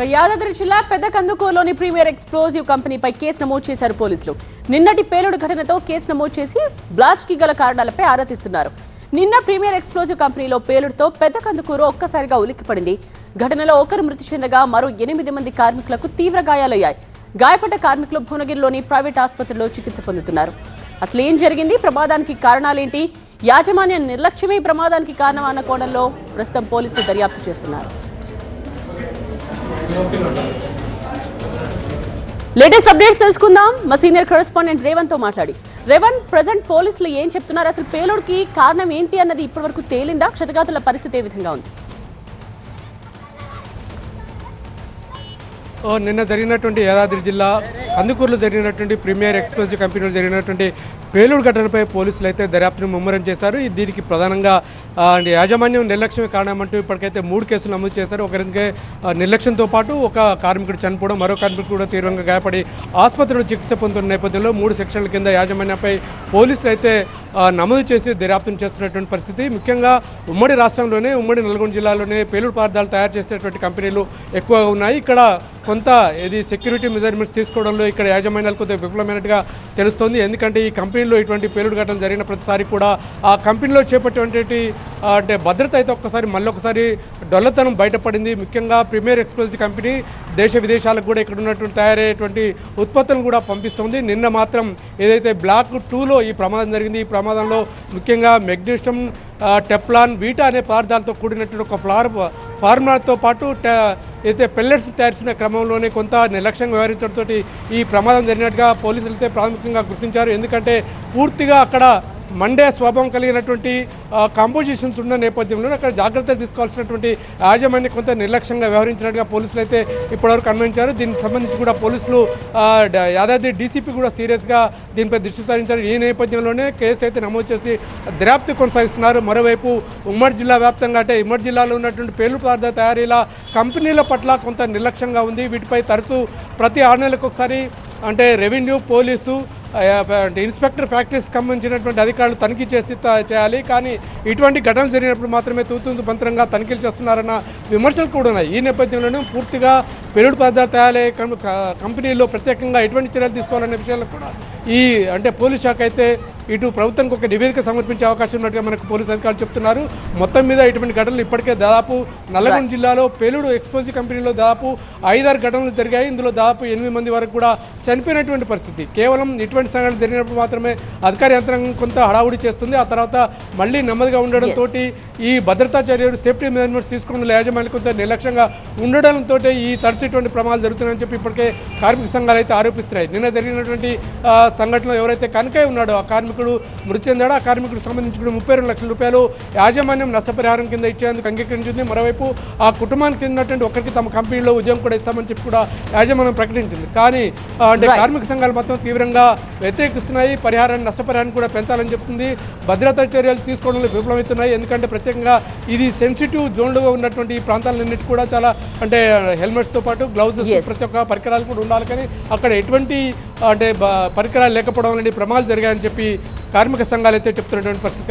యాదాద్రి జిల్లా పెద్ద కందుకూరులోని ప్రీమియర్ ఎక్స్ప్లోజివ్ కంపెనీపై కేసు నమోదు చేశారు పోలీసులు. నిన్నటి పేలుడు ఘటనతో కేసు నమోదు చేసి బ్లాస్ట్కి గల కారణాలపై ఆరా తీస్తున్నారు నిన్న ప్రీమియర్ ఎక్స్ప్లోజివ్ కంపెనీలో పేలుడుతో పెద్ద కందుకూరు ఒక్కసారిగా ఉలిక్కిపడింది. ఘటనలో ఒకరు మృతి చెందగా మరో ఎనిమిది మంది కార్మికులకు తీవ్ర గాయాలయ్యాయి. గాయపడ్డ కార్మికులు భువనగిరిలోని ప్రైవేట్ ఆసుపత్రిలో చికిత్స పొందుతున్నారు. అసలు ఏం జరిగింది? ప్రమాదానికి కారణాలేంటి? యాజమాన్య నిర్లక్ష్యమే ప్రమాదానికి కారణమన్న కోణంలో ప్రస్తుతం పోలీసులు దర్యాప్తు చేస్తున్నారు. లేటెస్ట్ అప్డేట్స్ తెలుసుకుందాం. మా సీనియర్ కరెస్పాండెంట్ రేవంత్తో మాట్లాడి. రేవంత్ ప్రజెంట్ పోలీసులు ఏం చెప్తున్నారు? అసలు పేలుడికి కారణం ఏంటి అన్నది ఇప్పటివరకు తేలిందా? క్షతగాతుల పరిస్థితి ఏ విధంగా ఉంది? నిన్న జరిగినటువంటి యాదాద్రి జిల్లా కందుకూరులో జరిగినటువంటి ప్రీమియర్ ఎక్స్ప్రెస్ కంపెనీలో జరిగినటువంటి పేలుడు ఘటనపై పోలీసులు అయితే దర్యాప్తును ముమ్మరం చేశారు. దీనికి ప్రధానంగా యాజమాన్యం నిర్లక్ష్యమే కారణమంటూ ఇప్పటికైతే మూడు కేసులు నమోదు చేశారు. ఒకరికి నిర్లక్ష్యంతో పాటు ఒక కార్మికుడు చనిపోవడం మరో కార్మికుడు కూడా తీవ్రంగా గాయపడి ఆసుపత్రిలో చికిత్స పొందుతున్న నేపథ్యంలో మూడు సెక్షన్ల కింద యాజమాన్యంపై పోలీసులు అయితే నమోదు చేసి దర్యాప్తును చేస్తున్నటువంటి పరిస్థితి. ముఖ్యంగా ఉమ్మడి రాష్ట్రంలోనే ఉమ్మడి నల్గొండ జిల్లాలోనే పేలుడు పదార్థాలు తయారు చేసేటువంటి కంపెనీలు ఎక్కువగా ఉన్నాయి. ఇక్కడ కొంత ఇది సెక్యూరిటీ మెజర్మెంట్స్ తీసుకోవడంలో ఇక్కడ యాజమాన్యాలు కొద్దిగా విఫలమైనట్టుగా తెలుస్తోంది. ఎందుకంటే ఈ కంపెనీలో ఇటువంటి పేలుడు ఘటన జరిగిన ప్రతిసారి కూడా ఆ కంపెనీలో చేపట్టేటువంటి అంటే భద్రత అయితే ఒక్కసారి మళ్ళీ ఒకసారి డొల్లతనం బయటపడింది. ముఖ్యంగా ప్రీమియర్ ఎక్స్ప్రెస్ కంపెనీ దేశ విదేశాలకు కూడా ఇక్కడ ఉన్నటువంటి తయారయ్యేటువంటి ఉత్పత్తులను కూడా పంపిస్తుంది. నిన్న మాత్రం ఏదైతే బ్లాక్ టూలో ఈ ప్రమాదం జరిగింది ఈ ప్రమాదంలో ముఖ్యంగా మెగ్నీషియం టెప్లాన్ వీటా అనే పదార్థాలతో కూడినటువంటి ఒక ఫ్లార్ ఫార్ములాతో పాటు అయితే పెల్లెట్స్ తయారిసిన క్రమంలోనే కొంత నిర్లక్ష్యంగా వ్యవహరించడంతో ఈ ప్రమాదం జరిగినట్టుగా పోలీసులు అయితే ప్రాథమికంగా గుర్తించారు. ఎందుకంటే పూర్తిగా అక్కడ మండే స్వభావం కలిగినటువంటి కాంపోజిషన్స్ ఉన్న నేపథ్యంలో అక్కడ జాగ్రత్తలు తీసుకోవాల్సినటువంటి యాజమాన్యం కొంత నిర్లక్ష్యంగా వ్యవహరించినట్టుగా పోలీసులు అయితే ఇప్పటివరకు అనుమానించారు దీనికి సంబంధించి కూడా పోలీసులు యాదాద్రి డీసీపీ కూడా సీరియస్గా దీనిపై దృష్టి సారించారు. ఈ నేపథ్యంలోనే కేసు అయితే నమోదు చేసి దర్యాప్తు కొనసాగిస్తున్నారు. మరోవైపు ఉమ్మడి జిల్లా వ్యాప్తంగా అంటే ఉమ్మడి జిల్లాలో ఉన్నటువంటి పేలు పదార్థ తయారీల కంపెనీల పట్ల కొంత నిర్లక్ష్యంగా ఉంది. వీటిపై తరచూ ప్రతి ఆరు నెలలకు ఒకసారి అంటే రెవెన్యూ పోలీసు ఇన్స్పెక్టర్ ఫ్యాక్టరీస్ సంబంధించినటువంటి అధికారులు తనిఖీ చేసి చేయాలి. కానీ ఇటువంటి ఘటనలు జరిగినప్పుడు మాత్రమే తూతు మంత్రంగా తనిఖీలు చేస్తున్నారన్న విమర్శలు కూడా ఉన్నాయి. ఈ నేపథ్యంలోనే పూర్తిగా పెరుడు పదార్థాల తయారీ కం- ప్రత్యేకంగా ఎటువంటి చర్యలు తీసుకోవాలనే విషయాలు కూడా ఈ అంటే పోలీస్ శాఖ అయితే ఇటు ప్రభుత్వానికి ఒక నివేదిక సమర్పించే అవకాశం ఉన్నట్టుగా మనకు పోలీస్ అధికారులు చెప్తున్నారు. మొత్తం మీద ఇటువంటి ఘటనలు ఇప్పటికే దాదాపు నల్లగొండ జిల్లాలో పేలుడు ఎక్స్పోజివ్ కంపెనీలో దాదాపు ఐదారు ఘటనలు జరిగాయి. ఇందులో దాదాపు ఎనిమిది మంది వరకు కూడా చనిపోయినటువంటి పరిస్థితి. కేవలం ఇటువంటి సంఘటనలు జరిగినప్పుడు మాత్రమే అధికార యంత్రాంగం కొంత హడావుడి చేస్తుంది. ఆ తర్వాత మళ్ళీ నెమ్మదిగా ఉండడంతో ఈ భద్రతా చర్యలు సేఫ్టీ మేనేజ్మెంట్స్ తీసుకోవడంలో యాజమాన్యం కొంత నిర్లక్ష్యంగా ఉండడంతో ఈ తరచు ఇటువంటి ప్రమాదాలు జరుగుతున్నాయని చెప్పి ఇప్పటికే కార్మిక సంఘాలు అయితే ఆరోపిస్తున్నాయి. నిన్న జరిగినటువంటి సంఘటనలో ఎవరైతే కనకయ్య ఉన్నాడో ఆ కార్మికుడు మృతి చెందాడో. ఆ కార్మికుడికి సంబంధించి కూడా ముప్పై రెండు లక్షల రూపాయలు యాజమాన్యం నష్టపరిహారం కింద ఇచ్చేందుకు అంగీకరించింది. మరోవైపు ఆ కుటుంబానికి చెందినటువంటి ఒకరికి తమ కంపెనీలో ఉద్యోగం కూడా ఇస్తామని చెప్పి కూడా యాజమాన్యం ప్రకటించింది. కానీ అంటే. కార్మిక సంఘాలు మాత్రం తీవ్రంగా వ్యతిరేకిస్తున్నాయి. పరిహారాన్ని నష్టపరిహారాన్ని కూడా పెంచాలని చెప్తుంది. భద్రతా చర్యలు తీసుకోవడంలో విఫలమవుతున్నాయి. ఎందుకంటే ప్రత్యేకంగా ఇది సెన్సిటివ్ జోన్లుగా ఉన్నటువంటి ఈ ప్రాంతాలన్నిటి కూడా చాలా అంటే హెల్మెట్స్తో పాటు Yes. ప్రతి ఒక్క పరికరాలు కూడా ఉండాలి. కానీ అక్కడ ఎటువంటి అంటే పరికరాలు లేకపోవడం అనేది ప్రమాదాలు జరిగాయని చెప్పి కార్మిక సంఘాలు అయితే చెప్తున్నటువంటి పరిస్థితి